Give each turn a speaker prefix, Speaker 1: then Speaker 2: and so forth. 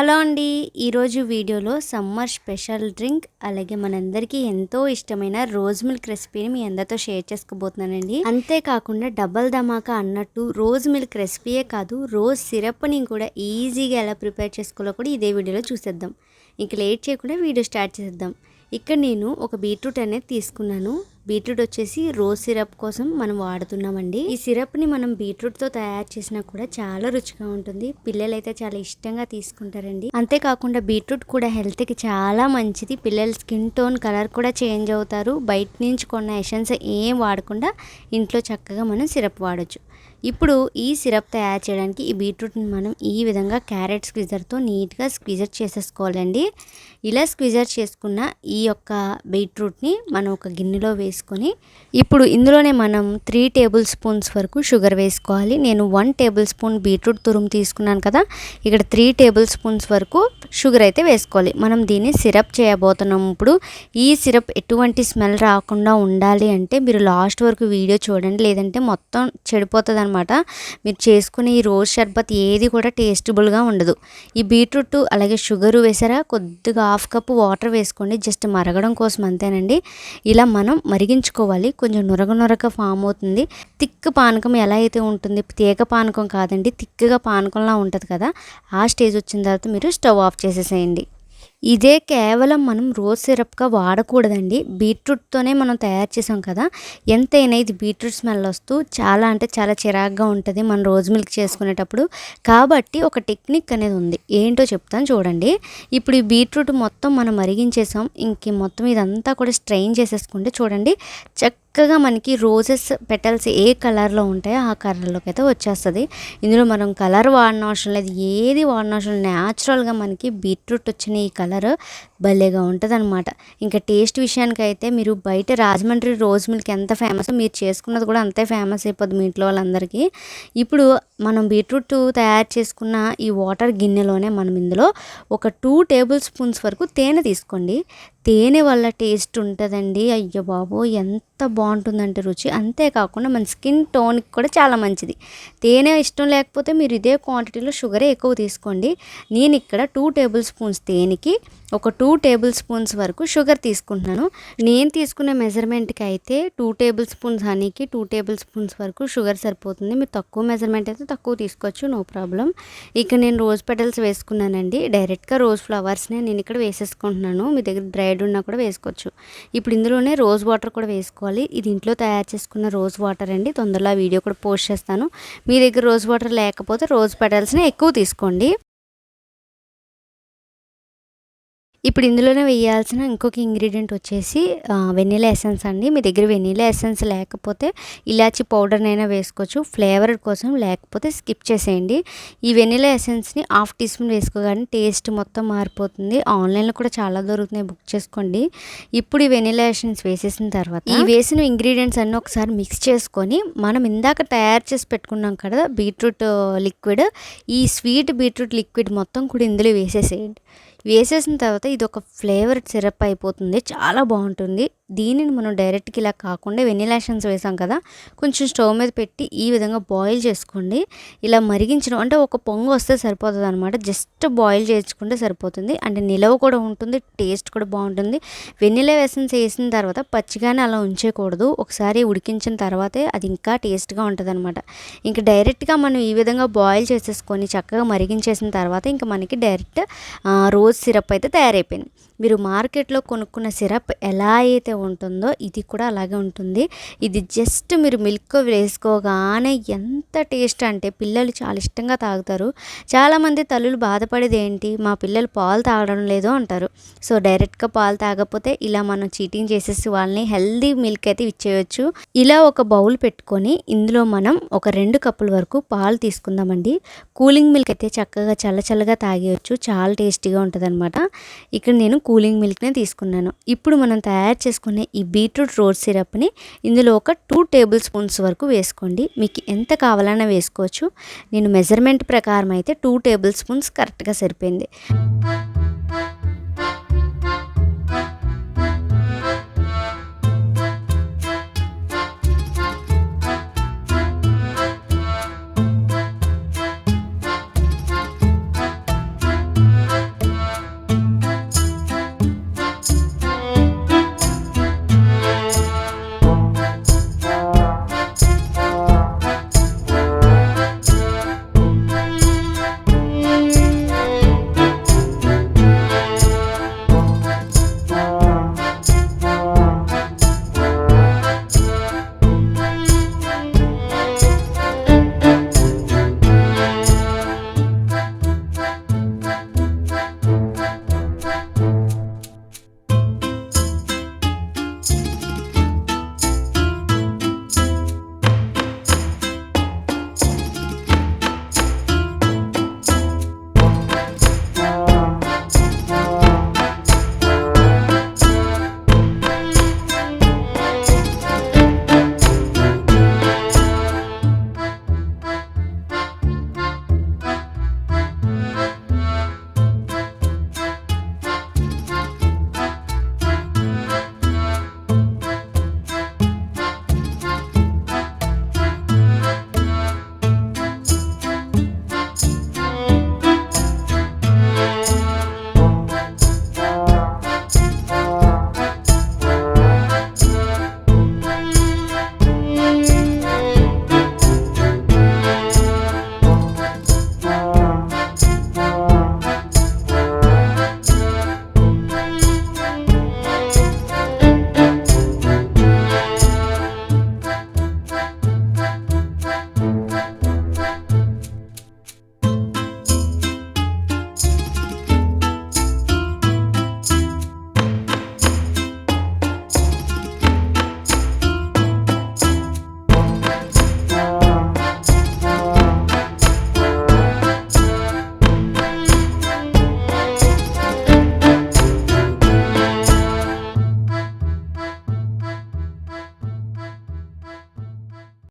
Speaker 1: Hello అండి. ఈరోజు వీడియోలో సమ్మర్ స్పెషల్ డ్రింక్ అలాగే మనందరికీ ఎంతో ఇష్టమైన రోజ్ మిల్క్ రెసిపీని మీ అందరితో షేర్ చేసుకోబోతున్నానండి. అంతేకాకుండా డబల్ ధమాకా అన్నట్టు రోజ్ మిల్క్ రెసిపీయే కాదు రోజ్ సిరప్ని కూడా ఈజీగా ఎలా ప్రిపేర్ చేసుకోవాలో కూడా ఇదే వీడియోలో చూసేద్దాం. ఇంక లేట్ చేయకుండా వీడియో స్టార్ట్ చేద్దాం ఇక్కడ నేను ఒక బీట్రూట్ అనేది తీసుకున్నాను. బీట్రూట్ వచ్చేసి రోజ్ సిరప్ కోసం మనం వాడుతున్నామండి. ఈ సిరప్ని మనం బీట్రూట్తో తయారు చేసినా కూడా చాలా రుచిగా ఉంటుంది. పిల్లలు అయితే చాలా ఇష్టంగా తీసుకుంటారండి. అంతేకాకుండా బీట్రూట్ కూడా హెల్త్కి చాలా మంచిది. పిల్లల స్కిన్ టోన్ కలర్ కూడా చేంజ్ అవుతారు. బయట నుంచి కొన్న ఎషన్స్ ఏం వాడకుండా ఇంట్లో చక్కగా మనం సిరప్ వాడచ్చు. ఇప్పుడు ఈ సిరప్ తయారు చేయడానికి ఈ బీట్రూట్ని మనం ఈ విధంగా క్యారెట్ స్క్విజర్తో నీట్గా స్క్విజర్ చేసేసుకోవాలండి. ఇలా స్క్విజర్ చేసుకున్న ఈ యొక్క బీట్రూట్ని మనం ఒక గిన్నెలో వేసుకొని ఇప్పుడు ఇందులోనే మనం త్రీ టేబుల్ స్పూన్స్ వరకు షుగర్ వేసుకోవాలి. నేను వన్ టేబుల్ స్పూన్ బీట్రూట్ తురుము తీసుకున్నాను కదా. ఇక్కడ త్రీ టేబుల్ స్పూన్స్ వరకు షుగర్ అయితే వేసుకోవాలి. మనం దీన్ని సిరప్ చేయబోతున్నాం. ఇప్పుడు ఈ సిరప్ ఎటువంటి స్మెల్ రాకుండా ఉండాలి అంటే మీరు లాస్ట్ వరకు వీడియో చూడండి. లేదంటే మొత్తం చెడిపోతుంది అనమాట మీరు చేసుకునే ఈ రోజ్ షర్బత్ ఏది కూడా టేస్టబుల్గా ఉండదు. ఈ బీట్రూట్ అలాగే షుగర్ వేసారా? కొద్దిగా హాఫ్ కప్ వాటర్ వేసుకోండి. జస్ట్ మరగడం కోసం అంతేనండి. ఇలా మనం వేగించుకోవాలి కొంచెం నురగ నురగ ఫామ్ అవుతుంది. తిక్క పానకం ఎలా అయితే ఉంటుంది? తీగ పానకం కాదండి తిక్కగా పానకంలా ఉంటుంది కదా. ఆ స్టేజ్ వచ్చిన తర్వాత మీరు స్టవ్ ఆఫ్ చేసేసేయండి. ఇదే కేవలం మనం రోజ్ సిరప్గా వాడకూడదండి. బీట్రూట్తోనే మనం తయారు చేసాం కదా ఎంతైనా ఇది బీట్రూట్ స్మెల్ వస్తూ చాలా అంటే చాలా చిరాగ్గా ఉంటుంది మనం రోజ్ మిల్క్ చేసుకునేటప్పుడు. కాబట్టి ఒక టెక్నిక్ అనేది ఉంది. ఏంటో చెప్తాను చూడండి. ఇప్పుడు ఈ బీట్రూట్ మొత్తం మనం మరిగించేసాం. ఇంక మొత్తం ఇదంతా కూడా స్ట్రెయిన్ చేసేసుకుంటే చూడండి చక్ చక్కగా మనకి రోజెస్ పెటల్స్ ఏ కలర్లో ఉంటాయో ఆ కలర్లోకి అయితే వచ్చేస్తుంది. ఇందులో మనం కలర్ వాడిన అవసరం లేదు. ఏది వాడిన అవసరం న్యాచురల్గా మనకి బీట్రూట్ వచ్చిన ఈ కలర్ భలేగా ఉంటుంది అనమాట ఇంకా టేస్ట్ విషయానికి అయితే మీరు బయట రాజమండ్రి రోజ్ మిల్క్ ఎంత ఫేమస్ మీరు చేసుకున్నది కూడా అంతే ఫేమస్ అయిపోద్ది మీ ఇంట్లో వాళ్ళందరికీ. ఇప్పుడు మనం బీట్రూట్ తయారు చేసుకున్న ఈ వాటర్ గిన్నెలోనే మనం ఇందులో ఒక టూ టేబుల్ స్పూన్స్ వరకు తేనె తీసుకోండి. తేనె వల్ల టేస్ట్ ఉంటుందండి. అయ్యో బాబు! ఎంత బాగుంటుందంటే రుచి. అంతేకాకుండా మన స్కిన్ టోన్కి కూడా చాలా మంచిది. తేనె ఇష్టం లేకపోతే మీరు ఇదే క్వాంటిటీలో షుగరే ఎక్కువ తీసుకోండి. నేను ఇక్కడ టూ టేబుల్ స్పూన్స్ తేనెకి ఒక టూ టేబుల్ స్పూన్స్ వరకు షుగర్ తీసుకుంటున్నాను. నేను తీసుకునే మెజర్మెంట్కి అయితే టూ టేబుల్ స్పూన్స్ హనీకి టూ టేబుల్ స్పూన్స్ వరకు షుగర్ సరిపోతుంది. మీరు తక్కువ మెజర్మెంట్ అయితే తక్కువ తీసుకోవచ్చు. No problem. ఇక నేను రోజ్ పెటల్స్ వేసుకున్నానండి. డైరెక్ట్గా రోజ్ ఫ్లవర్స్నే నేను ఇక్కడ వేసేసుకుంటున్నాను. మీ దగ్గర డ్రై డ్రైడ్ ఉన్నా కూడా వేసుకోవచ్చు. ఇప్పుడు ఇందులోనే రోజ్ వాటర్ కూడా వేసుకోవాలి. ఇది ఇంట్లో తయారు చేసుకున్న రోజ్ వాటర్ అండి. తొందరలో వీడియో కూడా పోస్ట్ చేస్తాను. మీ దగ్గర రోజ్ వాటర్ లేకపోతే రోజ్ పెటల్స్ని ఎక్కువ తీసుకోండి. ఇప్పుడు ఇందులోనే వేయాల్సిన ఇంకొక ఇంగ్రీడియంట్ వచ్చేసి వెనీలా ఎసెన్స్ అండి. మీ దగ్గర వెనీలా ఎసెన్స్ లేకపోతే ఇలాచి పౌడర్నైనా వేసుకోవచ్చు. ఫ్లేవర్ కోసం లేకపోతే స్కిప్ చేసేయండి. ఈ వెనీలా ఎసెన్స్ని హాఫ్ టీ స్పూన్ వేసుకోగానే టేస్ట్ మొత్తం మారిపోతుంది. ఆన్లైన్లో కూడా చాలా దొరుకుతున్నాయి. బుక్ చేసుకోండి. ఇప్పుడు ఈ వెనీలా ఎసెన్స్ వేసేసిన తర్వాత ఈ వేసిన ఇంగ్రీడియంట్స్ అన్నీ ఒకసారి మిక్స్ చేసుకొని మనం ఇందాక తయారు చేసి పెట్టుకున్నాం కదా బీట్రూట్ లిక్విడ్. ఈ స్వీట్ బీట్రూట్ లిక్విడ్ మొత్తం కూడా ఇందులో వేసేసేయండి. వేసేసిన తర్వాత ఇది ఒక ఫ్లేవర్ సిరప్ అయిపోతుంది. చాలా బాగుంటుంది. దీనిని మనం డైరెక్ట్గా ఇలా కాకుండా వెనిలాషన్స్ వేసాం కదా కొంచెం స్టవ్ మీద పెట్టి ఈ విధంగా బాయిల్ చేసుకోండి. ఇలా మరిగించడం అంటే ఒక పొంగు వస్తే సరిపోతుంది అనమాట జస్ట్ బాయిల్ చేసుకుంటే సరిపోతుంది. అంటే నిలవ కూడా ఉంటుంది టేస్ట్ కూడా బాగుంటుంది. వెనిలా ఎసెన్స్ వేసిన తర్వాత పచ్చిగానే అలా ఉంచేయకూడదు ఒకసారి ఉడికించిన తర్వాతే అది ఇంకా టేస్ట్గా ఉంటుంది అనమాట ఇంకా డైరెక్ట్గా మనం ఈ విధంగా బాయిల్ చేసేసుకొని చక్కగా మరిగించేసిన తర్వాత ఇంకా మనకి డైరెక్ట్ రోజ్ సిరప్ అయితే తయారైపోయింది. మీరు మార్కెట్లో కొనుక్కున్న సిరప్ ఎలా అయితే ఉంటుందో ఇది కూడా అలాగే ఉంటుంది. ఇది జస్ట్ మీరు మిల్క్ వేసుకోగానే ఎంత టేస్ట్ అంటే పిల్లలు చాలా ఇష్టంగా తాగుతారు. చాలామంది తల్లులు బాధపడేది ఏంటి? మా పిల్లలు పాలు తాగడం లేదు అంటారు. సో డైరెక్ట్గా పాలు తాగకపోతే ఇలా మనం చీటింగ్ చేసేసి వాళ్ళని హెల్దీ మిల్క్ అయితే ఇచ్చేయచ్చు. ఇలా ఒక బౌల్ పెట్టుకొని ఇందులో మనం ఒక రెండు కప్పుల వరకు పాలు తీసుకుందామండి. కూలింగ్ మిల్క్ అయితే చక్కగా చల్ల చల్లగా తాగేయచ్చు. చాలా టేస్టీగా ఉంటుంది ఇక్కడ నేను కూలింగ్ మిల్క్నే తీసుకున్నాను. ఇప్పుడు మనం తయారు చేసుకునే ఈ బీట్రూట్ రోడ్ సిరప్ని ఇందులో ఒక టూ టేబుల్ స్పూన్స్ వరకు వేసుకోండి. మీకు ఎంత కావాలన్నా వేసుకోవచ్చు. నేను మెజర్మెంట్ ప్రకారం అయితే టూ టేబుల్ స్పూన్స్ కరెక్ట్గా సరిపోయింది.